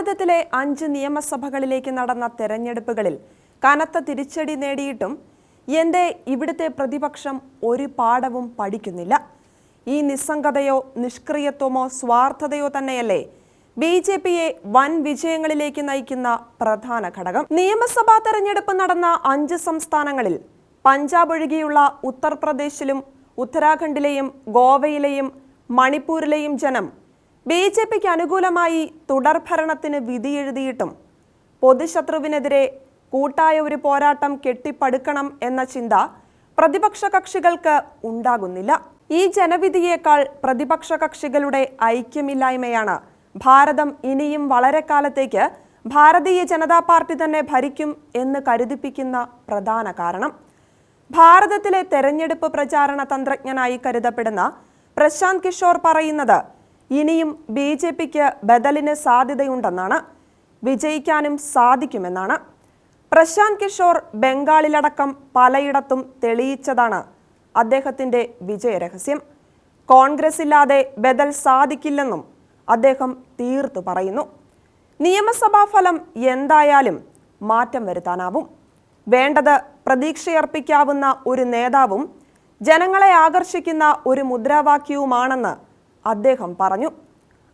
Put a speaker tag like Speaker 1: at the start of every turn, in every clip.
Speaker 1: ഭാരതത്തിലെ അഞ്ച് നിയമസഭകളിലേക്ക് നടന്ന തെരഞ്ഞെടുപ്പുകളിൽ കനത്ത തിരിച്ചടി നേടിയിട്ടും എന്റെ ഇവിടുത്തെ പ്രതിപക്ഷം ഒരു പാഠവും പഠിക്കുന്നില്ല. ഈ നിസ്സംഗതയോ നിഷ്ക്രിയത്വമോ സ്വാർത്ഥതയോ തന്നെയല്ലേ ബി ജെ പിയെ വൻ വിജയങ്ങളിലേക്ക് നയിക്കുന്ന പ്രധാന ഘടകം. നിയമസഭാ തെരഞ്ഞെടുപ്പ് നടന്ന അഞ്ച് സംസ്ഥാനങ്ങളിൽ പഞ്ചാബ് ഒഴികെയുള്ള ഉത്തർപ്രദേശിലും ഉത്തരാഖണ്ഡിലെയും ഗോവയിലെയും മണിപ്പൂരിലെയും ജനം ബി ജെ പിക്ക് അനുകൂലമായി തുടർഭരണത്തിന് വിധിയെഴുതിയിട്ടും പൊതുശത്രുവിനെതിരെ കൂട്ടായ ഒരു പോരാട്ടം കെട്ടിപ്പടുക്കണം എന്ന ചിന്ത പ്രതിപക്ഷ കക്ഷികൾക്ക് ഉണ്ടാകുന്നില്ല. ഈ ജനവിധിയേക്കാൾ പ്രതിപക്ഷ കക്ഷികളുടെ ഐക്യമില്ലായ്മയാണ് ഭാരതം ഇനിയും വളരെ കാലത്തേക്ക് ഭാരതീയ ജനതാ പാർട്ടി തന്നെ ഭരിക്കും എന്ന് കരുതിപ്പിക്കുന്ന പ്രധാന കാരണം. ഭാരതത്തിലെ തെരഞ്ഞെടുപ്പ് പ്രചാരണ തന്ത്രജ്ഞനായി കരുതപ്പെടുന്ന പ്രശാന്ത് കിഷോർ പറയുന്നത് ഇനിയും ബി ജെ പിക്ക് ബദലിന് സാധ്യതയുണ്ടെന്നാണ് വിജയിക്കാനും സാധിക്കുമെന്നാണ്. പ്രശാന്ത് കിഷോർ ബംഗാളിലടക്കം പലയിടത്തും തെളിയിച്ചതാണ് അദ്ദേഹത്തിന്റെ വിജയരഹസ്യം. കോൺഗ്രസ് ഇല്ലാതെ ബദൽ സാധിക്കില്ലെന്നും അദ്ദേഹം തീർത്തു പറയുന്നു. നിയമസഭാ ഫലം എന്തായാലും മാറ്റം വരുത്താനാവും. വേണ്ടത് പ്രതീക്ഷയർപ്പിക്കാവുന്ന ഒരു നേതാവും ജനങ്ങളെ ആകർഷിക്കുന്ന ഒരു മുദ്രാവാക്യവുമാണെന്ന് അദ്ദേഹം പറഞ്ഞു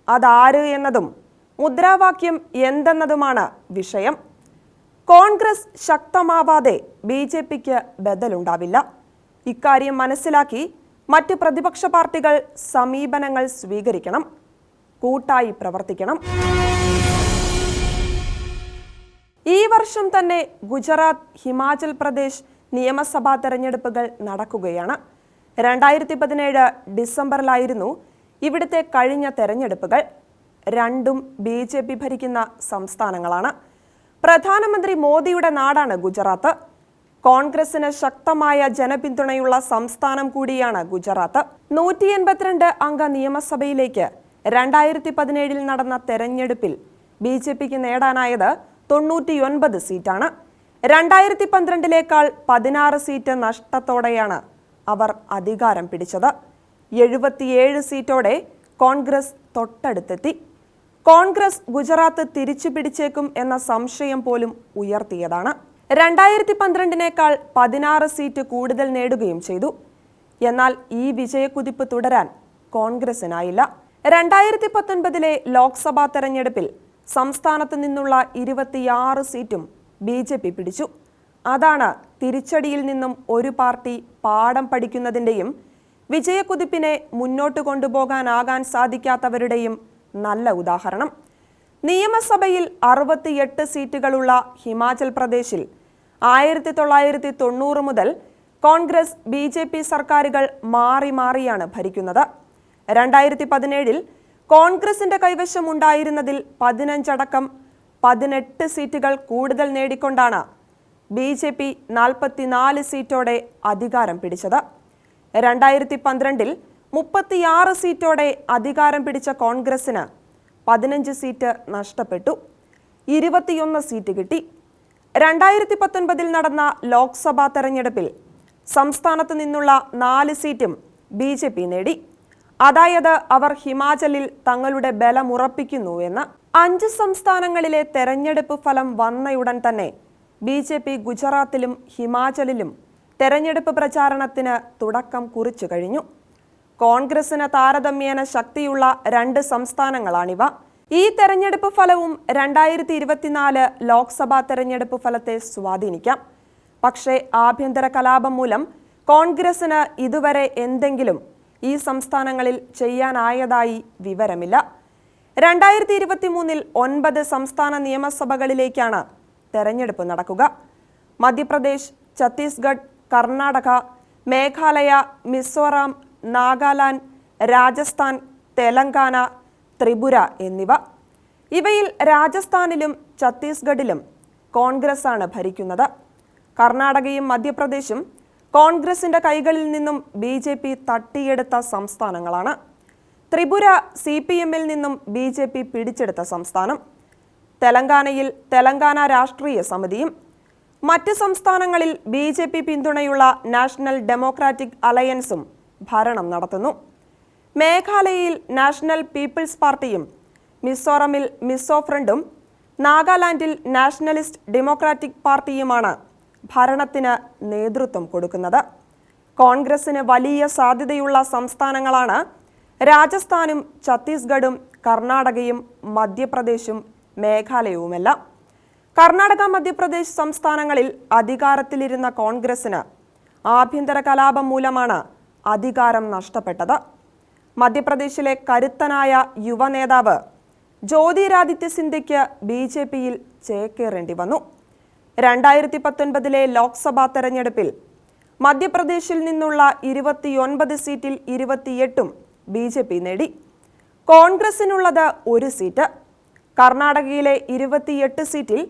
Speaker 1: അതാര് എന്നതും മുദ്രാവാക്യം എന്തെന്നതുമാണ് വിഷയം. കോൺഗ്രസ് ശക്തമാവാതെ ബി ജെ പിക്ക് ബദലുണ്ടാവില്ല. ഇക്കാര്യം മനസ്സിലാക്കി മറ്റ് പ്രതിപക്ഷ പാർട്ടികൾ സമീപനങ്ങൾ സ്വീകരിക്കണം. കൂട്ടായി പ്രവർത്തിക്കണം. ഈ വർഷം തന്നെ ഗുജറാത്ത് ഹിമാചൽ പ്രദേശ് നിയമസഭാ തെരഞ്ഞെടുപ്പുകൾ നടക്കുകയാണ്. രണ്ടായിരത്തി പതിനേഴ് ഡിസംബറിലായിരുന്നു ഇവിടുത്തെ കഴിഞ്ഞ തെരഞ്ഞെടുപ്പുകൾ രണ്ടും ബി ജെ പി ഭരിക്കുന്ന സംസ്ഥാനങ്ങളാണ്. പ്രധാനമന്ത്രി മോദിയുടെ നാടാണ് ഗുജറാത്ത്. കോൺഗ്രസിന് ശക്തമായ ജനപിന്തുണയുള്ള സംസ്ഥാനം കൂടിയാണ് ഗുജറാത്ത്. നൂറ്റി എൺപത്തിരണ്ട് അംഗ നിയമസഭയിലേക്ക് രണ്ടായിരത്തി പതിനേഴിൽ നടന്ന തെരഞ്ഞെടുപ്പിൽ ബി ജെ പിക്ക് നേടാനായത് തൊണ്ണൂറ്റിയൊൻപത് സീറ്റാണ്. രണ്ടായിരത്തി പന്ത്രണ്ടിലേക്കാൾ പതിനാറ് സീറ്റ് നഷ്ടത്തോടെയാണ് അവർ അധികാരം പിടിച്ചത്. എഴുപത്തിയേഴ് സീറ്റോടെ കോൺഗ്രസ് തൊട്ടടുത്തെത്തി. കോൺഗ്രസ് ഗുജറാത്ത് തിരിച്ചു പിടിച്ചേക്കും എന്ന സംശയം പോലും ഉയർത്തിയതാണ്. രണ്ടായിരത്തി പന്ത്രണ്ടിനേക്കാൾ പതിനാറ് സീറ്റ് കൂടുതൽ നേടുകയും ചെയ്തു. എന്നാൽ ഈ വിജയക്കുതിപ്പ് തുടരാൻ കോൺഗ്രസിനായില്ല. രണ്ടായിരത്തി പത്തൊൻപതിലെ ലോക്സഭാ തെരഞ്ഞെടുപ്പിൽ സംസ്ഥാനത്ത് നിന്നുള്ള ഇരുപത്തിയാറ് സീറ്റും ബി ജെ പി പിടിച്ചു. അതാണ് തിരിച്ചടിയിൽ നിന്നും ഒരു പാർട്ടി പാഠം പഠിക്കുന്നതിന്റെയും വിജയക്കുതിപ്പിനെ മുന്നോട്ട് കൊണ്ടുപോകാനാകാൻ സാധിക്കാത്തവരുടെയും നല്ല ഉദാഹരണം. നിയമസഭയിൽ അറുപത്തിയെട്ട് സീറ്റുകളുള്ള ഹിമാചൽ പ്രദേശിൽ ആയിരത്തി തൊള്ളായിരത്തി തൊണ്ണൂറ് മുതൽ കോൺഗ്രസ് ബി ജെ പി സർക്കാരുകൾ മാറി മാറിയാണ് ഭരിക്കുന്നത്. രണ്ടായിരത്തി പതിനേഴിൽ കോൺഗ്രസിന്റെ കൈവശം ഉണ്ടായിരുന്നതിൽ പതിനഞ്ചടക്കം പതിനെട്ട് സീറ്റുകൾ കൂടുതൽ നേടിക്കൊണ്ടാണ് ബി ജെ പി നാൽപ്പത്തിനാല് സീറ്റോടെ അധികാരം പിടിച്ചത്. രണ്ടായിരത്തി പന്ത്രണ്ടിൽ മുപ്പത്തിയാറ് സീറ്റോടെ അധികാരം പിടിച്ച കോൺഗ്രസിന് പതിനഞ്ച് സീറ്റ് നഷ്ടപ്പെട്ടു ഇരുപത്തിയൊന്ന് സീറ്റ് കിട്ടി. രണ്ടായിരത്തി പത്തൊൻപതിൽ നടന്ന ലോക്സഭാ തെരഞ്ഞെടുപ്പിൽ സംസ്ഥാനത്ത് നിന്നുള്ള നാല് സീറ്റും ബി ജെ പി നേടി. അതായത് അവർ ഹിമാചലിൽ തങ്ങളുടെ ബലമുറപ്പിക്കുന്നു എന്ന്. അഞ്ച് സംസ്ഥാനങ്ങളിലെ തെരഞ്ഞെടുപ്പ് ഫലം വന്നയുടൻ തന്നെ ബി ജെ പി ഗുജറാത്തിലും ഹിമാചലിലും തെരഞ്ഞെടുപ്പ് പ്രചാരണത്തിന് തുടക്കം കുറിച്ചു കഴിഞ്ഞു. കോൺഗ്രസിന് താരതമ്യേന ശക്തിയുള്ള രണ്ട് സംസ്ഥാനങ്ങളാണിവ. ഈ തെരഞ്ഞെടുപ്പ് ഫലവും രണ്ടായിരത്തി ഇരുപത്തിനാല് ലോക്സഭാ തെരഞ്ഞെടുപ്പ് ഫലത്തെ സ്വാധീനിക്കാം. പക്ഷേ ആഭ്യന്തര കലാപം മൂലം കോൺഗ്രസിന് ഇതുവരെ എന്തെങ്കിലും ഈ സംസ്ഥാനങ്ങളിൽ ചെയ്യാനായതായി വിവരമില്ല. രണ്ടായിരത്തി ഇരുപത്തി മൂന്നിൽ ഒൻപത് സംസ്ഥാന നിയമസഭകളിലേക്കാണ് തെരഞ്ഞെടുപ്പ് നടക്കുക. മധ്യപ്രദേശ് ഛത്തീസ്ഗഡ് കർണാടക മേഘാലയ മിസോറാം നാഗാലാൻഡ് രാജസ്ഥാൻ തെലങ്കാന ത്രിപുര എന്നിവ. ഇവയിൽ രാജസ്ഥാനിലും ഛത്തീസ്ഗഡിലും കോൺഗ്രസ്സാണ് ഭരിക്കുന്നത്. കർണാടകയും മധ്യപ്രദേശും കോൺഗ്രസിന്റെ കൈകളിൽ നിന്നും ബി ജെ പി തട്ടിയെടുത്ത സംസ്ഥാനങ്ങളാണ്. ത്രിപുര സി പി എമ്മിൽ നിന്നും ബി ജെ പി പിടിച്ചെടുത്ത സംസ്ഥാനം. തെലങ്കാനയിൽ തെലങ്കാന രാഷ്ട്രീയ സമിതിയും മറ്റ് സംസ്ഥാനങ്ങളിൽ ബി ജെ പി പിന്തുണയുള്ള നാഷണൽ ഡെമോക്രാറ്റിക് അലയൻസും ഭരണം നടത്തുന്നു. മേഘാലയയിൽ നാഷണൽ പീപ്പിൾസ് പാർട്ടിയും മിസോറമിൽ മിസോ ഫ്രണ്ടും നാഗാലാൻഡിൽ നാഷണലിസ്റ്റ് ഡെമോക്രാറ്റിക് പാർട്ടിയുമാണ് ഭരണത്തിന് നേതൃത്വം കൊടുക്കുന്നത്. കോൺഗ്രസിന് വലിയ സാധ്യതയുള്ള സംസ്ഥാനങ്ങളാണ് രാജസ്ഥാനും ഛത്തീസ്ഗഡും കർണാടകയും മധ്യപ്രദേശും മേഘാലയവുമെല്ലാം. കർണാടക മധ്യപ്രദേശ് സംസ്ഥാനങ്ങളിൽ അധികാരത്തിലിരുന്ന കോൺഗ്രസിന് ആഭ്യന്തര കലാപം മൂലമാണ് അധികാരം നഷ്ടപ്പെട്ടത്. മധ്യപ്രദേശിലെ കരുത്തനായ യുവ നേതാവ് ജ്യോതിരാദിത്യ സിന്ധ്യയ്ക്ക് ബി ജെ പിയിൽ ചേക്കേറേണ്ടി വന്നു. രണ്ടായിരത്തി പത്തൊൻപതിലെ ലോക്സഭാ തെരഞ്ഞെടുപ്പിൽ മധ്യപ്രദേശിൽ നിന്നുള്ള ഇരുപത്തിയൊൻപത് സീറ്റിൽ ഇരുപത്തിയെട്ടും ബി ജെ പി നേടി. കോൺഗ്രസിനുള്ളത് ഒരു സീറ്റ്. കർണാടകയിലെ ഇരുപത്തിയെട്ട് സീറ്റിൽ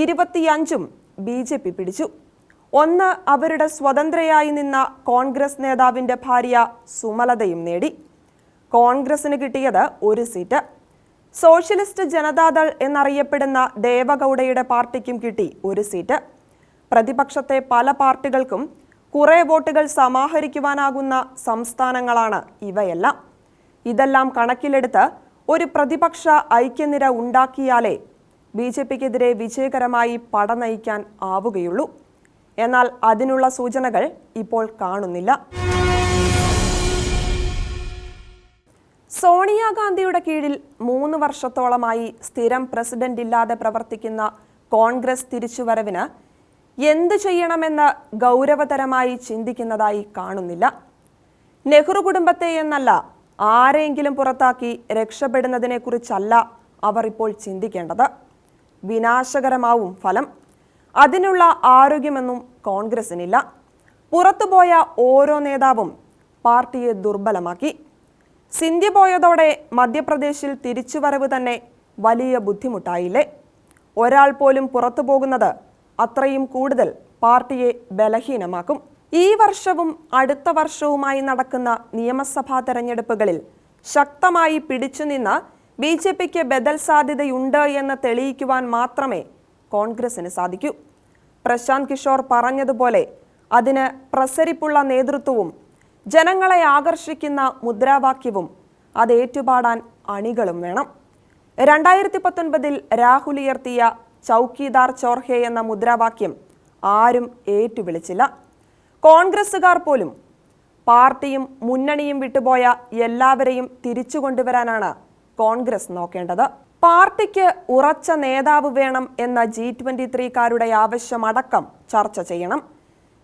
Speaker 1: ഇരുപത്തിയഞ്ചും ബി ജെ പി പിടിച്ചു. ഒന്ന് അവരുടെ സ്വതന്ത്രയായി നിന്ന കോൺഗ്രസ് നേതാവിന്റെ ഭാര്യ സുമലതയും നേടി. കോൺഗ്രസിന് കിട്ടിയത് ഒരു സീറ്റ്. സോഷ്യലിസ്റ്റ് ജനതാദൾ എന്നറിയപ്പെടുന്ന ദേവഗൌഡയുടെ പാർട്ടിക്കും കിട്ടി ഒരു സീറ്റ്. പ്രതിപക്ഷത്തെ പല പാർട്ടികൾക്കും കുറെ വോട്ടുകൾ സമാഹരിക്കുവാനാകുന്ന സംസ്ഥാനങ്ങളാണ് ഇവയെല്ലാം. ഇതെല്ലാം കണക്കിലെടുത്ത് ഒരു പ്രതിപക്ഷ ഐക്യനിര ഉണ്ടാക്കിയാലേ ബി ജെ പിക്കെതിരെ വിജയകരമായി പട നയിക്കാൻ ആവുകയുള്ളൂ. എന്നാൽ അതിനുള്ള സൂചനകൾ ഇപ്പോൾ കാണുന്നില്ല. സോണിയാഗാന്ധിയുടെ കീഴിൽ മൂന്ന് വർഷത്തോളമായി സ്ഥിരം പ്രസിഡന്റ് ഇല്ലാതെ പ്രവർത്തിക്കുന്ന കോൺഗ്രസ് തിരിച്ചുവരവിന് എന്തു ചെയ്യണമെന്ന് ഗൗരവതരമായി ചിന്തിക്കുന്നതായി കാണുന്നില്ല. നെഹ്റു കുടുംബത്തെ എന്നല്ല ആരെങ്കിലും പുറത്താക്കി രക്ഷപ്പെടുന്നതിനെക്കുറിച്ചല്ല അവർ ഇപ്പോൾ ചിന്തിക്കേണ്ടത്. വിനാശകരമാവും ഫലം. അതിനുള്ള ആരോഗ്യമെന്നും കോൺഗ്രസിനില്ല. പുറത്തുപോയ ഓരോ നേതാവും പാർട്ടിയെ ദുർബലമാക്കി. സിന്ധ്യ പോയതോടെ മധ്യപ്രദേശിൽ തിരിച്ചുവരവ് തന്നെ വലിയ ബുദ്ധിമുട്ടായില്ലേ? ഒരാൾ പോലും പുറത്തു പോകുന്നത് അത്രയും കൂടുതൽ പാർട്ടിയെ ബലഹീനമാക്കും. ഈ വർഷവും അടുത്ത വർഷവുമായി നടക്കുന്ന നിയമസഭാ തെരഞ്ഞെടുപ്പുകളിൽ ശക്തമായി പിടിച്ചുനിന്ന് ബി ജെ പിക്ക് ബദൽ സാധ്യതയുണ്ട് എന്ന് തെളിയിക്കുവാൻ മാത്രമേ കോൺഗ്രസിന് സാധിക്കൂ. പ്രശാന്ത് കിഷോർ പറഞ്ഞതുപോലെ അതിന് പ്രസരിപ്പുള്ള നേതൃത്വവും ജനങ്ങളെ ആകർഷിക്കുന്ന മുദ്രാവാക്യവും അത് ഏറ്റുപാടാൻ അണികളും വേണം. രണ്ടായിരത്തി പത്തൊൻപതിൽ രാഹുൽ ഉയർത്തിയ ചൗക്കിദാർ ചോർഹെ എന്ന മുദ്രാവാക്യം ആരും ഏറ്റുവിളിച്ചില്ല. കോൺഗ്രസുകാർ പോലും പാർട്ടിയും മുന്നണിയും വിട്ടുപോയ എല്ലാവരെയും തിരിച്ചു കൊണ്ടുവരാനാണ് കോൺഗ്രസ് നോക്കേണ്ടത്. പാർട്ടിക്ക് ഉറച്ച നേതാവ് വേണം എന്ന ജി ട്വന്റി ത്രീക്കാരുടെ ആവശ്യമടക്കം ചർച്ച ചെയ്യണം.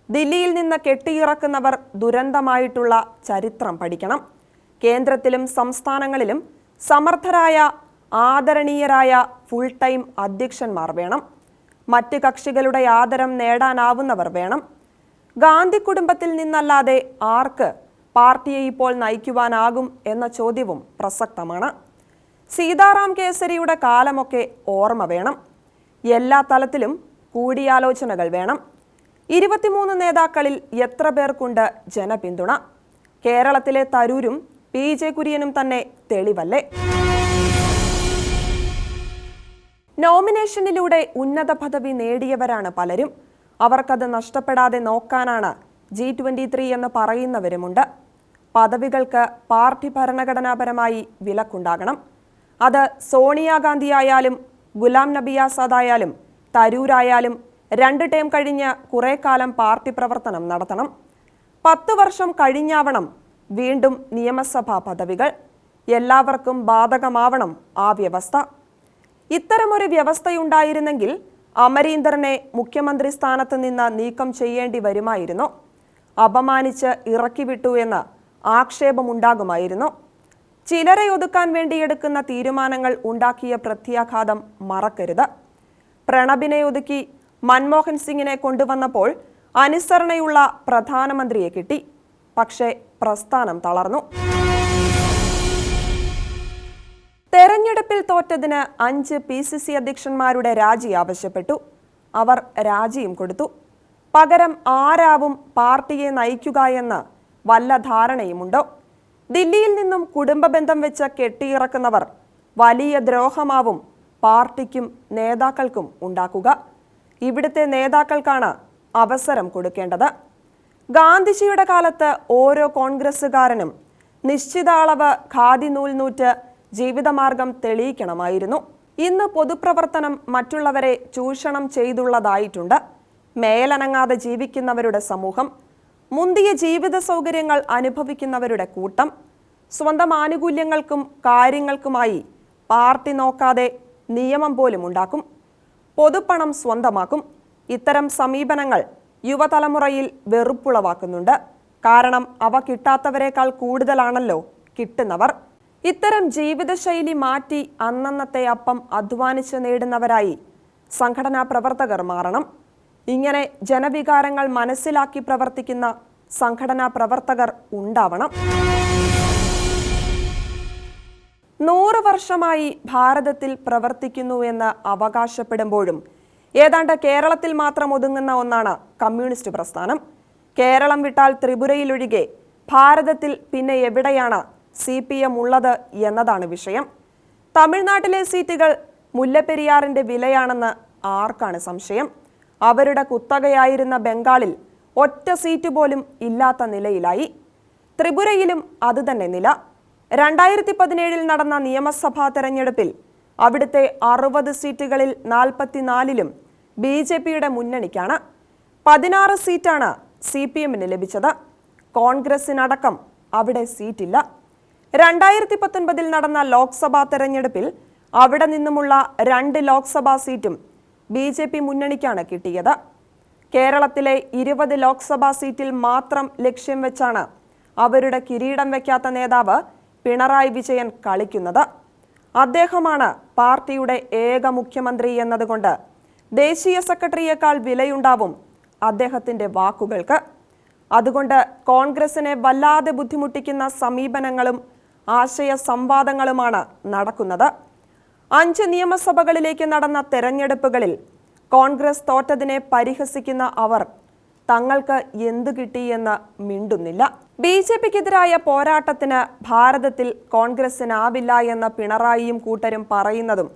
Speaker 1: ദില്ലിയിൽ നിന്ന് കെട്ടിയിറക്കുന്നവർ ദുരന്തമായിട്ടുള്ള ചരിത്രം പഠിക്കണം. കേന്ദ്രത്തിലും സംസ്ഥാനങ്ങളിലും സമർത്ഥരായ ആദരണീയരായ ഫുൾ ടൈം അധ്യക്ഷന്മാർ വേണം. മറ്റ് കക്ഷികളുടെ ആദരം നേടാനാവുന്നവർ വേണം. ഗാന്ധി കുടുംബത്തിൽ നിന്നല്ലാതെ ആർക്ക് പാർട്ടിയെ ഇപ്പോൾ നയിക്കുവാനാകും എന്ന ചോദ്യവും പ്രസക്തമാണ്. സീതാറാം കേസരിയുടെ കാലമൊക്കെ ഓർമ്മ വേണം. എല്ലാ തലത്തിലും കൂടിയാലോചനകൾ വേണം. ഇരുപത്തിമൂന്ന് നേതാക്കളിൽ എത്ര പേർക്കുണ്ട് ജനപിന്തുണ? കേരളത്തിലെ തരൂരും പി ജെ കുര്യനും തന്നെ തെളിവല്ലേ? നോമിനേഷനിലൂടെ ഉന്നത പദവി നേടിയവരാണ് പലരും. അവർക്കത് നഷ്ടപ്പെടാതെ നോക്കാനാണ് ജി ട്വന്റി ത്രീ എന്ന് പറയുന്നവരുമുണ്ട്. പദവികൾക്ക് പാർട്ടി ഭരണഘടനാപരമായി വിലക്കുണ്ടാകണം. അത് സോണിയാഗാന്ധിയായാലും ഗുലാം നബി ആസാദ് ആയാലും തരൂരായാലും രണ്ട് ടേം കഴിഞ്ഞ് കുറേ കാലം പാർട്ടി പ്രവർത്തനം നടത്തണം. പത്ത് വർഷം കഴിഞ്ഞാവണം വീണ്ടും നിയമസഭാ പദവികൾ. എല്ലാവർക്കും ബാധകമാവണം ആ വ്യവസ്ഥ. ഇത്തരമൊരു വ്യവസ്ഥയുണ്ടായിരുന്നെങ്കിൽ അമരീന്ദറിനെ മുഖ്യമന്ത്രി സ്ഥാനത്ത് നിന്ന് നീക്കം ചെയ്യേണ്ടി വരുമായിരുന്നു. അപമാനിച്ച് ഇറക്കിവിട്ടു എന്ന് ആക്ഷേപമുണ്ടാകുമായിരുന്നു. ചിലരെ ഒതുക്കാൻ വേണ്ടി എടുക്കുന്ന തീരുമാനങ്ങൾ ഉണ്ടാക്കിയ പ്രത്യാഘാതം മറക്കരുത്. പ്രണബിനെ ഒതുക്കി മൻമോഹൻ സിംഗിനെ കൊണ്ടുവന്നപ്പോൾ അനുസരണയുള്ള പ്രധാനമന്ത്രിയെ കിട്ടി. പക്ഷേ പ്രസ്ഥാനം തളർന്നു. തെരഞ്ഞെടുപ്പിൽ തോറ്റതിന് അഞ്ച് പി സി സി അധ്യക്ഷന്മാരുടെ രാജി ആവശ്യപ്പെട്ടു. അവർ രാജിയും കൊടുത്തു. പകരം ആരാവും പാർട്ടിയെ നയിക്കുക എന്ന് വല്ല ധാരണയുമുണ്ടോ? ദില്ലിയിൽ നിന്നും കുടുംബ ബന്ധം വെച്ച് കെട്ടിയിറക്കുന്നവർ വലിയ ദ്രോഹമാവും പാർട്ടിക്കും നേതാക്കൾക്കും ഉണ്ടാക്കുക. ഇവിടുത്തെ നേതാക്കൾക്കാണ് അവസരം കൊടുക്കേണ്ടത്. ഗാന്ധിജിയുടെ കാലത്ത് ഓരോ കോൺഗ്രസ്സുകാരനും നിശ്ചിത അളവ് ഖാദി നൂൽ നൂറ്റ് ജീവിതമാർഗം തെളിയിക്കണമായിരുന്നു. ഇന്ന് പൊതുപ്രവർത്തനം മറ്റുള്ളവരെ ചൂഷണം ചെയ്തുള്ളതായിട്ടുണ്ട്. മേലനങ്ങാതെ ജീവിക്കുന്നവരുടെ സമൂഹം മുന്തിയ ജീവിത സൗകര്യങ്ങൾ അനുഭവിക്കുന്നവരുടെ കൂട്ടം സ്വന്തം ആനുകൂല്യങ്ങൾക്കും കാര്യങ്ങൾക്കുമായി പാർട്ടി നോക്കാതെ നിയമം പോലും ഉണ്ടാക്കും പൊതുപ്പണം സ്വന്തമാക്കും ഇത്തരം സമീപനങ്ങൾ യുവതലമുറയിൽ വെറുപ്പുളവാക്കുന്നുണ്ട്. കാരണം അവ കിട്ടാത്തവരെക്കാൾ കൂടുതലാണല്ലോ കിട്ടുന്നവർ. ഇത്തരം ജീവിതശൈലി മാറ്റി അന്നന്നത്തെ അപ്പം അധ്വാനിച്ച് നേടുന്നവരായി സംഘടനാ പ്രവർത്തകർ മാറണം. ഇങ്ങനെ ജനവികാരങ്ങൾ മനസ്സിലാക്കി പ്രവർത്തിക്കുന്ന സംഘടനാ പ്രവർത്തകർ ഉണ്ടാവണം. നൂറ് വർഷമായി ഭാരതത്തിൽ പ്രവർത്തിക്കുന്നു എന്ന് അവകാശപ്പെടുമ്പോഴും ഏതാണ്ട് കേരളത്തിൽ മാത്രം ഒതുങ്ങുന്ന ഒന്നാണ് കമ്മ്യൂണിസ്റ്റ് പ്രസ്ഥാനം. കേരളം വിട്ടാൽ ത്രിപുരയിലൊഴികെ ഭാരതത്തിൽ പിന്നെ എവിടെയാണ് സി പി എം ഉള്ളത് എന്നതാണ് വിഷയം. തമിഴ്നാട്ടിലെ സീറ്റുകൾ മുല്ലപ്പെരിയാറിന്റെ വിലയാണെന്ന് ആർക്കാണ് സംശയം? അവരുടെ കുത്തകയായിരുന്ന ബംഗാളിൽ ഒറ്റ സീറ്റ് പോലും ഇല്ലാത്ത നിലയിലായി. ത്രിപുരയിലും അതുതന്നെ നില. രണ്ടായിരത്തി പതിനേഴിൽ നടന്ന നിയമസഭാ തെരഞ്ഞെടുപ്പിൽ അവിടുത്തെ അറുപത് സീറ്റുകളിൽ നാൽപ്പത്തിനാലിലും ബി ജെ പിയുടെ മുന്നണിക്കാണ്. പതിനാറ് സീറ്റാണ് സി പി എമ്മിന് ലഭിച്ചത്. കോൺഗ്രസിനടക്കം അവിടെ സീറ്റില്ല. രണ്ടായിരത്തി പത്തൊൻപതിൽ നടന്ന ലോക്സഭാ തെരഞ്ഞെടുപ്പിൽ അവിടെ നിന്നുമുള്ള രണ്ട് ലോക്സഭാ സീറ്റും ബി ജെ പി മുന്നണിക്കാണ് കിട്ടിയത്. കേരളത്തിലെ ഇരുപത് ലോക്സഭാ സീറ്റിൽ മാത്രം ലക്ഷ്യം വെച്ചാണ് അവരുടെ കിരീടം വയ്ക്കാത്ത നേതാവ് പിണറായി വിജയൻ കളിക്കുന്നത്. അദ്ദേഹമാണ് പാർട്ടിയുടെ ഏക മുഖ്യമന്ത്രി എന്നതുകൊണ്ട് ദേശീയ സെക്രട്ടറിയേക്കാൾ വിലയുണ്ടാവും അദ്ദേഹത്തിന്റെ വാക്കുകൾക്ക്. അതുകൊണ്ട് കോൺഗ്രസിനെ വല്ലാതെ ബുദ്ധിമുട്ടിക്കുന്ന സമീപനങ്ങളും ആശയ സംവാദങ്ങളുമാണ് നടക്കുന്നത്. അഞ്ച് നിയമസഭകളിലേക്ക് നടന്ന തെരഞ്ഞെടുപ്പുകളിൽ കോൺഗ്രസ് തോറ്റതിനെ പരിഹസിക്കുന്ന അവർ തങ്ങൾക്ക് എന്തു കിട്ടിയെന്ന് മിണ്ടുന്നില്ല. ബി ജെ പിക്കെതിരായ പോരാട്ടത്തിന് ഭാരതത്തിൽ കോൺഗ്രസിനാവില്ല എന്ന പിണറായിയും കൂട്ടരും പറയുന്നതും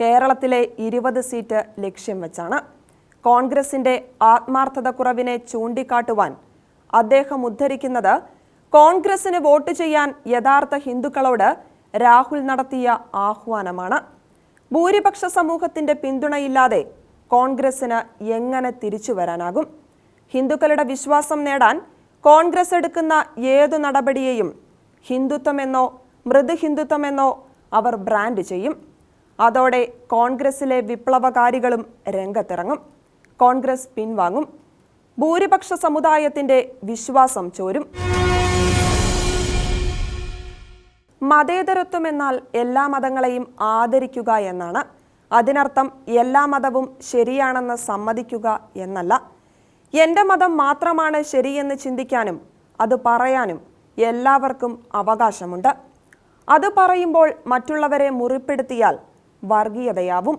Speaker 1: കേരളത്തിലെ ഇരുപത് സീറ്റ് ലക്ഷ്യം വെച്ചാണ്. കോൺഗ്രസിന്റെ ആത്മാർത്ഥത കുറവിനെ ചൂണ്ടിക്കാട്ടുവാൻ അദ്ദേഹം ഉദ്ധരിക്കുന്നത് കോൺഗ്രസിന് വോട്ട് ചെയ്യാൻ യഥാർത്ഥ ഹിന്ദുക്കളോട് രാഹുൽ നടത്തിയ ആഹ്വാനമാണ്. ഭൂരിപക്ഷ സമൂഹത്തിന്റെ പിന്തുണയില്ലാതെ കോൺഗ്രസിന് എങ്ങനെ തിരിച്ചു വരാനാകും? ഹിന്ദുക്കളുടെ വിശ്വാസം നേടാൻ കോൺഗ്രസ് എടുക്കുന്ന ഏതു നടപടിയെയും ഹിന്ദുത്വമെന്നോ മൃദു ഹിന്ദുത്വമെന്നോ അവർ ബ്രാൻഡ് ചെയ്യും. അതോടെ കോൺഗ്രസിലെ വിപ്ലവകാരികളും രംഗത്തിറങ്ങും. കോൺഗ്രസ് പിൻവാങ്ങും. ഭൂരിപക്ഷ സമുദായത്തിന്റെ വിശ്വാസം ചോരും. മതേതരത്വം എന്നാൽ എല്ലാ മതങ്ങളെയും ആദരിക്കുക എന്നാണ്. അതിനർത്ഥം എല്ലാ മതവും ശരിയാണെന്ന് സമ്മതിക്കുക എന്നല്ല. എന്റെ മതം മാത്രമാണ് ശരിയെന്ന് ചിന്തിക്കാനും അത് പറയാനും എല്ലാവർക്കും അവകാശമുണ്ട്. അത് പറയുമ്പോൾ മറ്റുള്ളവരെ മുറിപ്പെടുത്തിയാൽ വർഗീയതയാവും.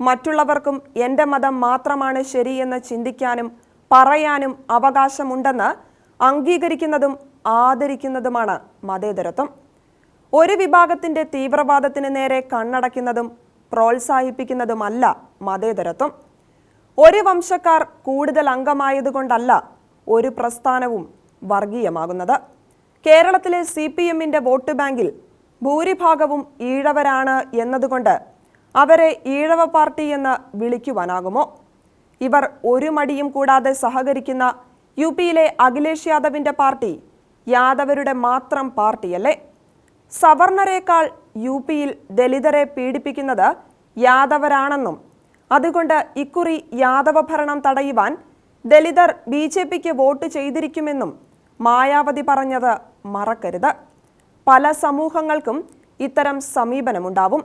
Speaker 1: മറ്റുള്ളവർക്കും എന്റെ മതം മാത്രമാണ് ശരിയെന്ന് ചിന്തിക്കാനും പറയാനും അവകാശമുണ്ടെന്ന് അംഗീകരിക്കുന്നതും ആദരിക്കുന്നതുമാണ് മതേതരത്വം. ഒരു വിഭാഗത്തിന്റെ തീവ്രവാദത്തിന് നേരെ കണ്ണടയ്ക്കുന്നതും പ്രോത്സാഹിപ്പിക്കുന്നതുമല്ല മതേതരത്വം. ഒരു വംശക്കാർ കൂടുതൽ അംഗമായതുകൊണ്ടല്ല ഒരു പ്രസ്ഥാനവും വർഗീയമാകുന്നത്. കേരളത്തിലെ സി പി എമ്മിന്റെ വോട്ട് ബാങ്കിൽ ഭൂരിഭാഗവും ഈഴവരാണ് എന്നതുകൊണ്ട് അവരെ ഈഴവ പാർട്ടി എന്ന് വിളിക്കുവാനാകുമോ? ഇവർ ഒരു മടിയും കൂടാതെ സഹകരിക്കുന്ന യു പിയിലെ അഖിലേഷ് യാദവിന്റെ പാർട്ടി യാദവരുടെ മാത്രം പാർട്ടിയല്ലേ? സവർണരേക്കാൾ യു പിയിൽ ദലിതരെ പീഡിപ്പിക്കുന്നത് യാദവരാണെന്നും അതുകൊണ്ട് ഇക്കുറി യാദവ ഭരണം തടയുവാൻ ദലിതർ ബി ജെ പിക്ക് വോട്ട് ചെയ്തിരിക്കുമെന്നും മായാവതി പറഞ്ഞത് മറക്കരുത്. പല സമൂഹങ്ങൾക്കും ഇത്തരം സമീപനമുണ്ടാവും.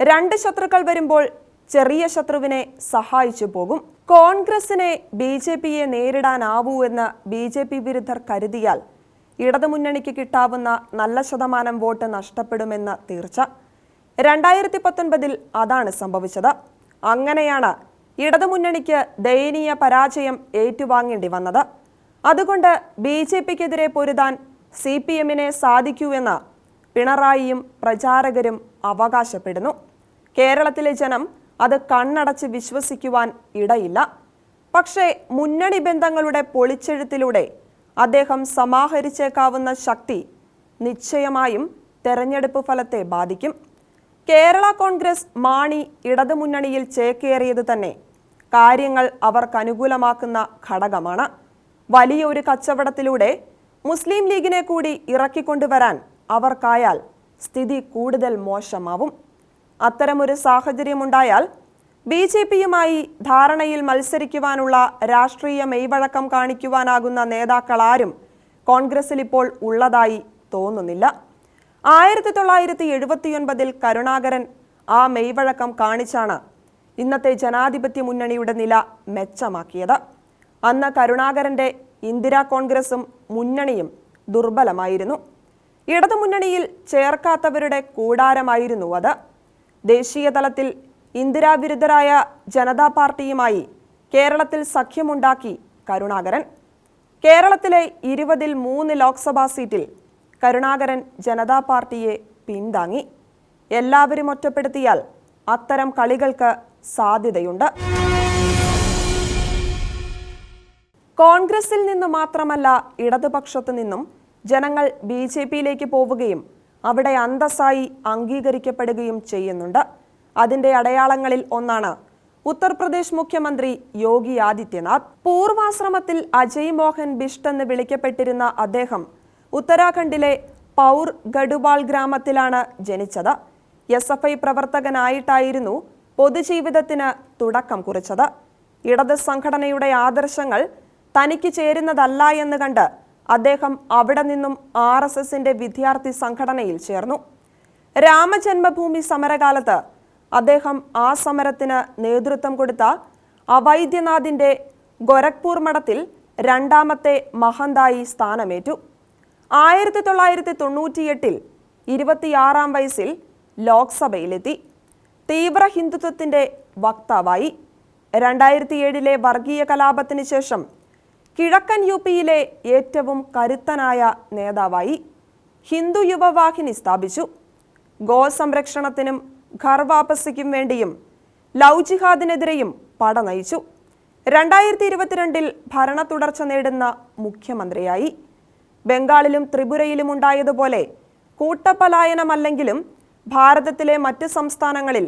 Speaker 1: രണ്ട് ശത്രുക്കൾ വരുമ്പോൾ ചെറിയ ശത്രുവിനെ സഹായിച്ചു പോകും. കോൺഗ്രസിനെ ബി ജെ പിയെ നേരിടാനാവൂ എന്ന് ബി ജെ പി വിരുദ്ധർ കരുതിയാൽ ഇടതുമുന്നണിക്ക് കിട്ടാവുന്ന നല്ല ശതമാനം വോട്ട് നഷ്ടപ്പെടുമെന്ന തീർച്ച. രണ്ടായിരത്തി പത്തൊൻപതിൽ അതാണ് സംഭവിച്ചത്. അങ്ങനെയാണ് ഇടതുമുന്നണിക്ക് ദയനീയ പരാജയം ഏറ്റുവാങ്ങേണ്ടി വന്നത്. അതുകൊണ്ട് ബി ജെ പിക്കെതിരെ പൊരുതാൻ സി പി എമ്മിനെ സാധിക്കൂവെന്ന് പിണറായിയും പ്രചാരകരും അവകാശപ്പെടുന്നു. കേരളത്തിലെ ജനം അത് കണ്ണടച്ച് വിശ്വസിക്കുവാൻ ഇടയില്ല. പക്ഷേ മുന്നണി ബന്ധങ്ങളുടെ പൊളിച്ചെഴുത്തിലൂടെ അദ്ദേഹം സമാഹരിച്ചേക്കാവുന്ന ശക്തി നിശ്ചയമായും തെരഞ്ഞെടുപ്പ് ഫലത്തെ ബാധിക്കും. കേരള കോൺഗ്രസ് മാണി ഇടതുമുന്നണിയിൽ ചേക്കേറിയത് തന്നെ കാര്യങ്ങൾ അവർക്കനുകൂലമാക്കുന്ന ഘടകമാണ്. വലിയൊരു കച്ചവടത്തിലൂടെ മുസ്ലിം ലീഗിനെ കൂടി ഇറക്കിക്കൊണ്ടുവരാൻ അവർക്കായാൽ സ്ഥിതി കൂടുതൽ മോശമാവും. അത്തരമൊരു സാഹചര്യമുണ്ടായാൽ ബി ജെ പിയുമായി ധാരണയിൽ മത്സരിക്കുവാനുള്ള രാഷ്ട്രീയ മെയ്വഴക്കം കാണിക്കുവാനാകുന്ന നേതാക്കളാരും കോൺഗ്രസിൽ ഇപ്പോൾ ഉള്ളതായി തോന്നുന്നില്ല. ആയിരത്തി തൊള്ളായിരത്തി എഴുപത്തിയൊൻപതിൽ കരുണാകരൻ ആ മെയ്വഴക്കം കാണിച്ചാണ് ഇന്നത്തെ ജനാധിപത്യ മുന്നണിയുടെ നില മെച്ചമാക്കിയത്. അന്ന് കരുണാകരന്റെ ഇന്ദിരാ കോൺഗ്രസും മുന്നണിയും ദുർബലമായിരുന്നു. ഇടതുമുന്നണിയിൽ ചേർക്കാത്തവരുടെ കൂടാരമായിരുന്നു അത്. ദേശീയ തലത്തിൽ ഇന്ദിരാവിരുദ്ധരായ ജനതാ പാർട്ടിയുമായി കേരളത്തിൽ സഖ്യമുണ്ടാക്കി കരുണാകരൻ. കേരളത്തിലെ ഇരുപതിൽ മൂന്ന് ലോക്സഭാ സീറ്റിൽ കരുണാകരൻ ജനതാ പാർട്ടിയെ പിന്താങ്ങി. എല്ലാവരും ഒറ്റപ്പെടുത്തിയാൽ അത്തരം കളികൾക്ക് സാധ്യതയുണ്ട്. കോൺഗ്രസിൽ നിന്ന് മാത്രമല്ല ഇടതുപക്ഷത്തു നിന്നും ജനങ്ങൾ ബി ജെ പിയിലേക്ക് പോവുകയും അവിടെ അന്തസ്സായി അംഗീകരിക്കപ്പെടുകയും ചെയ്യുന്നുണ്ട്. അതിന്റെ അടയാളങ്ങളിൽ ഒന്നാണ്. ഉത്തർപ്രദേശ് മുഖ്യമന്ത്രി യോഗി ആദിത്യനാഥ്. പൂർവാശ്രമത്തിൽ അജയ് മോഹൻ ബിഷ്ട് എന്ന് വിളിക്കപ്പെട്ടിരുന്ന അദ്ദേഹം ഉത്തരാഖണ്ഡിലെ പൗർ ഗഡുബാൾ ഗ്രാമത്തിലാണ് ജനിച്ചത്. എസ് എഫ് ഐ പ്രവർത്തകനായിട്ടായിരുന്നു പൊതുജീവിതത്തിന് തുടക്കം കുറിച്ചത്. ഇടത് സംഘടനയുടെ ആദർശങ്ങൾ തനിക്ക് ചേരുന്നതല്ല എന്ന് കണ്ട് അദ്ദേഹം അവിടെ നിന്നും ആർ എസ് എസിന്റെ വിദ്യാർത്ഥി സംഘടനയിൽ ചേർന്നു. രാമജന്മഭൂമി സമരകാലത്ത് അദ്ദേഹം ആ സമരത്തിന് നേതൃത്വം കൊടുത്ത അവൈദ്യനാഥിന്റെ ഗോരഖ്പൂർ മഠത്തിൽ രണ്ടാമത്തെ മഹന്തായി സ്ഥാനമേറ്റു. ആയിരത്തി തൊള്ളായിരത്തി തൊണ്ണൂറ്റിയെട്ടിൽ ഇരുപത്തിയാറാം വയസ്സിൽ ലോക്സഭയിലെത്തി. തീവ്ര ഹിന്ദുത്വത്തിന്റെ വക്താവായി. രണ്ടായിരത്തി ഏഴിലെ വർഗീയ കലാപത്തിന് ശേഷം കിഴക്കൻ യു പിയിലെ ഏറ്റവും കരുത്തനായ നേതാവായി ഹിന്ദു യുവവാഹിനി സ്ഥാപിച്ചു. ഗോസംരക്ഷണത്തിനും ഘർവാപസിക്കും വേണ്ടിയും ലവ് ജിഹാദിനെതിരെയും പട നയിച്ചു. രണ്ടായിരത്തി ഇരുപത്തിരണ്ടിൽ ഭരണ തുടർച്ച നേടുന്ന മുഖ്യമന്ത്രിയായി. ബംഗാളിലും ത്രിപുരയിലും ഉണ്ടായതുപോലെ കൂട്ടപലായനമല്ലെങ്കിലും ഭാരതത്തിലെ മറ്റ് സംസ്ഥാനങ്ങളിൽ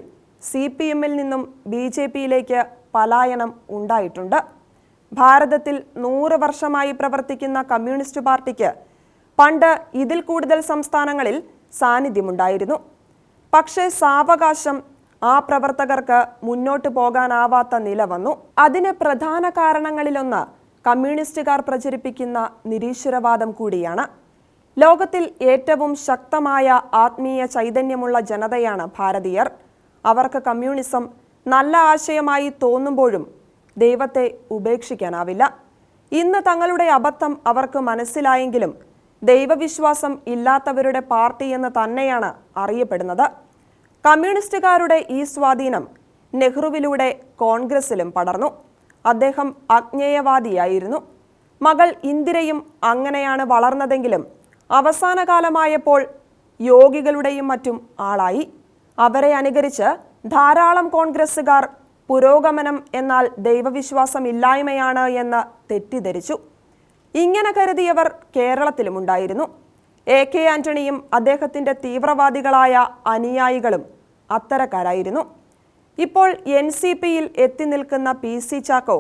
Speaker 1: സി പി എമ്മിൽ നിന്നും ബി ജെ പിയിലേക്ക് പലായനം ഉണ്ടായിട്ടുണ്ട്. ഭാരതത്തിൽ നൂറ് വർഷമായി പ്രവർത്തിക്കുന്ന കമ്മ്യൂണിസ്റ്റ് പാർട്ടിക്ക് പണ്ട് ഇതിൽ കൂടുതൽ സംസ്ഥാനങ്ങളിൽ സാന്നിധ്യമുണ്ടായിരുന്നു. പക്ഷേ സാവകാശം ആ പ്രവർത്തകർക്ക് മുന്നോട്ട് പോകാനാവാത്ത നില വന്നു. അതിന് പ്രധാന കാരണങ്ങളിലൊന്ന് കമ്മ്യൂണിസ്റ്റുകാർ പ്രചരിപ്പിക്കുന്ന നിരീശ്വരവാദം കൂടിയാണ്. ലോകത്തിൽ ഏറ്റവും ശക്തമായ ആത്മീയ ചൈതന്യമുള്ള ജനതയാണ് ഭാരതീയർ. അവർക്ക് കമ്മ്യൂണിസം നല്ല ആശയമായി തോന്നുമ്പോഴും ദൈവത്തെ ഉപേക്ഷിക്കാനാവില്ല. ഇന്ന് തങ്ങളുടെ അബദ്ധം അവർക്ക് മനസ്സിലായെങ്കിലും ദൈവവിശ്വാസം ഇല്ലാത്തവരുടെ പാർട്ടി എന്ന് തന്നെയാണ് അറിയപ്പെടുന്നത്. കമ്മ്യൂണിസ്റ്റുകാരുടെ ഈ സ്വാധീനം നെഹ്റുവിലൂടെ കോൺഗ്രസിലും പടർന്നു. അദ്ദേഹം അജ്ഞേയവാദിയായിരുന്നു മകൾ ഇന്ദിരയും അങ്ങനെയാണ് വളർന്നതെങ്കിലും അവസാന കാലമായപ്പോൾ യോഗികളുടെയും മറ്റും ആളായി. അവരെ അനുകരിച്ച് ധാരാളം കോൺഗ്രസ്സുകാർ പുരോഗമനം എന്നാൽ ദൈവവിശ്വാസമില്ലായ്മയാണ് എന്ന് തെറ്റിദ്ധരിച്ചു. ഇങ്ങനെ കരുതിയവർ കേരളത്തിലും ഉണ്ടായിരുന്നു എ കെ ആന്റണിയും അദ്ദേഹത്തിന്റെ തീവ്രവാദികളായ അനുയായികളും അത്തരക്കാരായിരുന്നു. ഇപ്പോൾ എൻ സി പിയിൽ എത്തി നിൽക്കുന്ന പി സി ചാക്കോ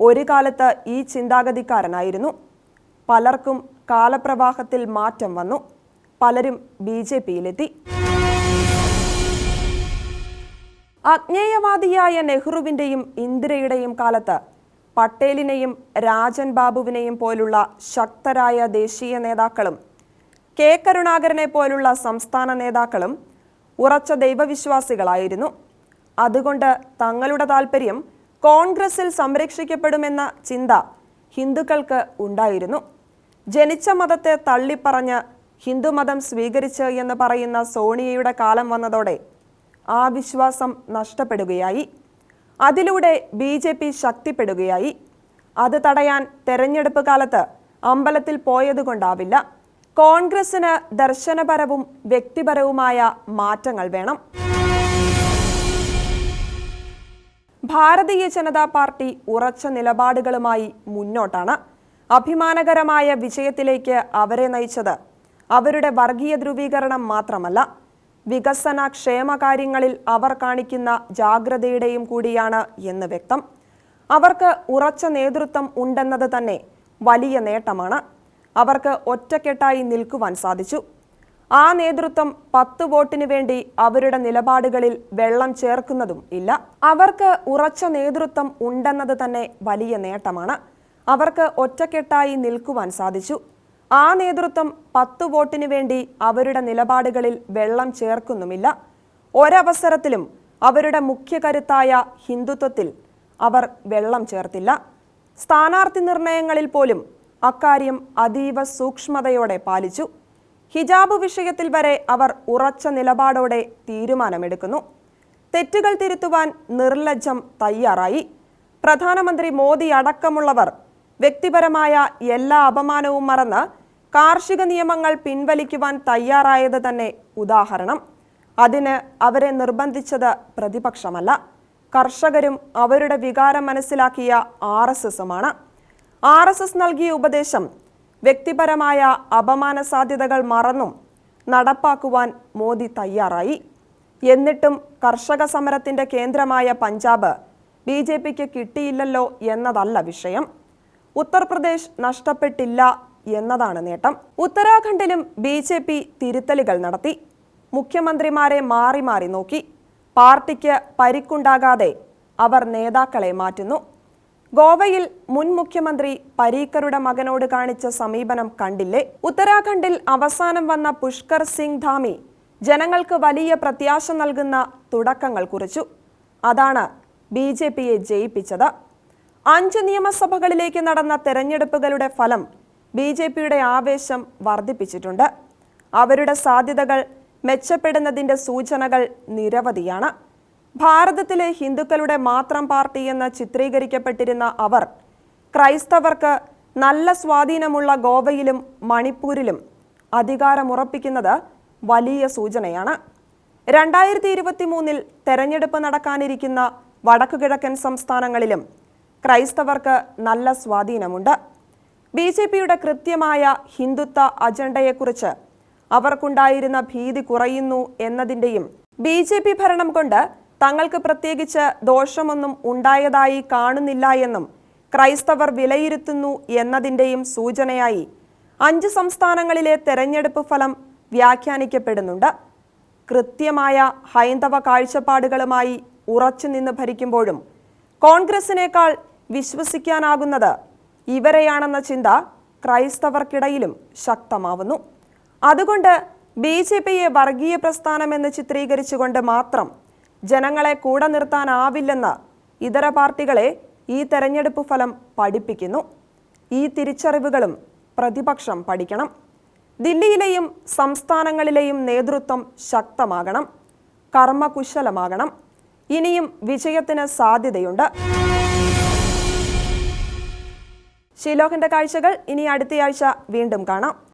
Speaker 1: ഒരു കാലത്ത് ഈ ചിന്താഗതിക്കാരനായിരുന്നു. പലർക്കും കാലപ്രവാഹത്തിൽ മാറ്റം വന്നു. പലരും ബി ജെ പിയിലെത്തി. അജ്ഞേയവാദിയായ നെഹ്റുവിന്റെയും ഇന്ദിരയുടെയും കാലത്ത് പട്ടേലിനെയും രാജൻ ബാബുവിനെയും പോലുള്ള ശക്തരായ ദേശീയ നേതാക്കളും കെ കരുണാകരനെ പോലുള്ള സംസ്ഥാന നേതാക്കളും ഉറച്ച ദൈവവിശ്വാസികളായിരുന്നു. അതുകൊണ്ട് തങ്ങളുടെ താല്പര്യം കോൺഗ്രസിൽ സംരക്ഷിക്കപ്പെടുമെന്ന ചിന്ത ഹിന്ദുക്കൾക്ക് ഉണ്ടായിരുന്നു. ജനിച്ച മതത്തെ തള്ളിപ്പറഞ്ഞ് ഹിന്ദുമതം സ്വീകരിച്ച് എന്ന് പറയുന്ന സോണിയയുടെ കാലം വന്നതോടെ ആ വിശ്വാസം നഷ്ടപ്പെടുകയായി. അതിലൂടെ ബി ജെ പി ശക്തിപ്പെടുകയായി. അത് തടയാൻ തെരഞ്ഞെടുപ്പ് കാലത്ത് അമ്പലത്തിൽ പോയതുകൊണ്ടാവില്ല. കോൺഗ്രസിന് ദർശനപരവും വ്യക്തിപരവുമായ മാറ്റങ്ങൾ വേണം. ഭാരതീയ ജനതാ പാർട്ടി ഉറച്ച നിലപാടുകളുമായി മുന്നോട്ടാണ്. അഭിമാനകരമായ വിജയത്തിലേക്ക് അവരെ നയിച്ചത് അവരുടെ വർഗീയ ധ്രുവീകരണം മാത്രമല്ല. വികസന ക്ഷേമകാര്യങ്ങളിൽ അവർ കാണിക്കുന്ന ജാഗ്രതയുടെയും കൂടിയാണ് എന്ന് വ്യക്തം. അവർക്ക് ഉറച്ച നേതൃത്വം ഉണ്ടെന്നത് തന്നെ വലിയ നേട്ടമാണ്. അവർക്ക് ഒറ്റക്കെട്ടായി നിൽക്കുവാൻ സാധിച്ചു. ആ നേതൃത്വം പത്ത് വോട്ടിന് വേണ്ടി അവരുടെ നിലപാടുകളിൽ വെള്ളം ചേർക്കുന്നതും ഇല്ല. അവർക്ക് ഉറച്ച നേതൃത്വം ഉണ്ടെന്നത് തന്നെ വലിയ നേട്ടമാണ്. അവർക്ക് ഒറ്റക്കെട്ടായി നിൽക്കുവാൻ സാധിച്ചു. ആ നേതൃത്വം പത്ത് വോട്ടിന് വേണ്ടി അവരുടെ നിലപാടുകളിൽ വെള്ളം ചേർക്കുന്നുമില്ല. ഒരവസരത്തിലും അവരുടെ മുഖ്യ കരുത്തായ ഹിന്ദുത്വത്തിൽ അവർ വെള്ളം ചേർത്തില്ല. സ്ഥാനാർത്ഥി നിർണയങ്ങളിൽ പോലും അക്കാര്യം അതീവ സൂക്ഷ്മതയോടെ പാലിച്ചു. ഹിജാബ് വിഷയത്തിൽ വരെ അവർ ഉറച്ച നിലപാടോടെ തീരുമാനമെടുക്കുന്നു. തെറ്റുകൾ തിരുത്തുവാൻ നിർലജ്ജം തയ്യാറായി. പ്രധാനമന്ത്രി മോദി അടക്കമുള്ളവർ വ്യക്തിപരമായ എല്ലാ അപമാനവും മറന്ന് കാർഷിക നിയമങ്ങൾ പിൻവലിക്കുവാൻ തയ്യാറായത് തന്നെ ഉദാഹരണം. അതിന് അവരെ നിർബന്ധിച്ചത് പ്രതിപക്ഷമല്ല. കർഷകരും അവരുടെ വികാരം മനസ്സിലാക്കിയ ആർ എസ് എസുമാണ്. ആർ എസ് എസ് നൽകിയ ഉപദേശം വ്യക്തിപരമായ അപമാന സാധ്യതകൾ മറന്നും നടപ്പാക്കുവാൻ മോദി തയ്യാറായി. എന്നിട്ടും കർഷക സമരത്തിന്റെ കേന്ദ്രമായ പഞ്ചാബ് ബി ജെ പിക്ക് കിട്ടിയില്ലല്ലോ എന്നതല്ല വിഷയം. ഉത്തർപ്രദേശ് നഷ്ടപ്പെട്ടില്ല എന്നതാണ് നേട്ടം. ഉത്തരാഖണ്ഡിലും ബി ജെ പി തിരുത്തലുകൾ നടത്തി. മുഖ്യമന്ത്രിമാരെ മാറി മാറി നോക്കി. പാർട്ടിക്ക് പരിക്കുണ്ടാകാതെ അവർ നേതാക്കളെ മാറ്റുന്നു. ഗോവയിൽ മുൻ മുഖ്യമന്ത്രി പരീക്കറുടെ മകനോട് കാണിച്ച സമീപനം കണ്ടില്ലേ? ഉത്തരാഖണ്ഡിൽ അവസാനം വന്ന പുഷ്കർ സിംഗ് ധാമി ജനങ്ങൾക്ക് വലിയ പ്രത്യാശ നൽകുന്ന തുടക്കങ്ങൾ കുറിച്ചു. അതാണ് ബി ജെ പിയെ ജയിപ്പിച്ചത്. അഞ്ച് നിയമസഭകളിലേക്ക് നടന്ന തെരഞ്ഞെടുപ്പുകളുടെ ഫലം ബി ജെ പിയുടെ ആവേശം വർദ്ധിപ്പിച്ചിട്ടുണ്ട്. അവരുടെ സാധ്യതകൾ മെച്ചപ്പെടുന്നതിന്റെ സൂചനകൾ നിരവധിയാണ്. ഭാരതത്തിലെ ഹിന്ദുക്കളുടെ മാത്രം പാർട്ടി എന്ന് ചിത്രീകരിക്കപ്പെട്ടിരുന്ന അവർ ക്രൈസ്തവർക്ക് നല്ല സ്വാധീനമുള്ള ഗോവയിലും മണിപ്പൂരിലും അധികാരമുറപ്പിക്കുന്നത് വലിയ സൂചനയാണ്. രണ്ടായിരത്തി ഇരുപത്തി മൂന്നിൽ തെരഞ്ഞെടുപ്പ് നടക്കാനിരിക്കുന്ന വടക്കുകിഴക്കൻ സംസ്ഥാനങ്ങളിലും ക്രൈസ്തവർക്ക് നല്ല സ്വാധീനമുണ്ട്. ബി ജെ പിയുടെ കൃത്യമായ ഹിന്ദുത്വ അജണ്ടയെക്കുറിച്ച് അവർക്കുണ്ടായിരുന്ന ഭീതി കുറയുന്നു എന്നതിന്റെയും ബി ജെ പി ഭരണം കൊണ്ട് തങ്ങൾക്ക് പ്രത്യേകിച്ച് ദോഷമൊന്നും ഉണ്ടായതായി കാണുന്നില്ല എന്നും ക്രൈസ്തവർ വിലയിരുത്തുന്നു എന്നതിന്റെയും സൂചനയായി അഞ്ച് സംസ്ഥാനങ്ങളിലെ തെരഞ്ഞെടുപ്പ് ഫലം വ്യാഖ്യാനിക്കപ്പെടുന്നുണ്ട്. കൃത്യമായ ഹൈന്ദവ കാഴ്ചപ്പാടുകളുമായി ഉറച്ചു നിന്ന് ഭരിക്കുമ്പോഴും കോൺഗ്രസിനേക്കാൾ വിശ്വസിക്കാനാകുന്നത്. ഇവരെയാണെന്ന ചിന്ത ക്രൈസ്തവർക്കിടയിലും ശക്തമാവുന്നു. അതുകൊണ്ട് ബി ജെ പിയെ വർഗീയ പ്രസ്ഥാനമെന്ന് ചിത്രീകരിച്ചുകൊണ്ട് മാത്രം ജനങ്ങളെ കൂടെ നിർത്താനാവില്ലെന്ന് ഇതര പാർട്ടികളെ ഈ തെരഞ്ഞെടുപ്പ് ഫലം പഠിപ്പിക്കുന്നു. ഈ തിരിച്ചറിവുകളും പ്രതിപക്ഷം പഠിക്കണം. ദില്ലിയിലെയും സംസ്ഥാനങ്ങളിലെയും നേതൃത്വം ശക്തമാകണം. കർമ്മകുശലമാകണം. ഇനിയും വിജയത്തിന് സാധ്യതയുണ്ട്. ഷിലോഹിന്റെ കാഴ്ചകൾ ഇനി അടുത്തയാഴ്ച വീണ്ടും കാണാം.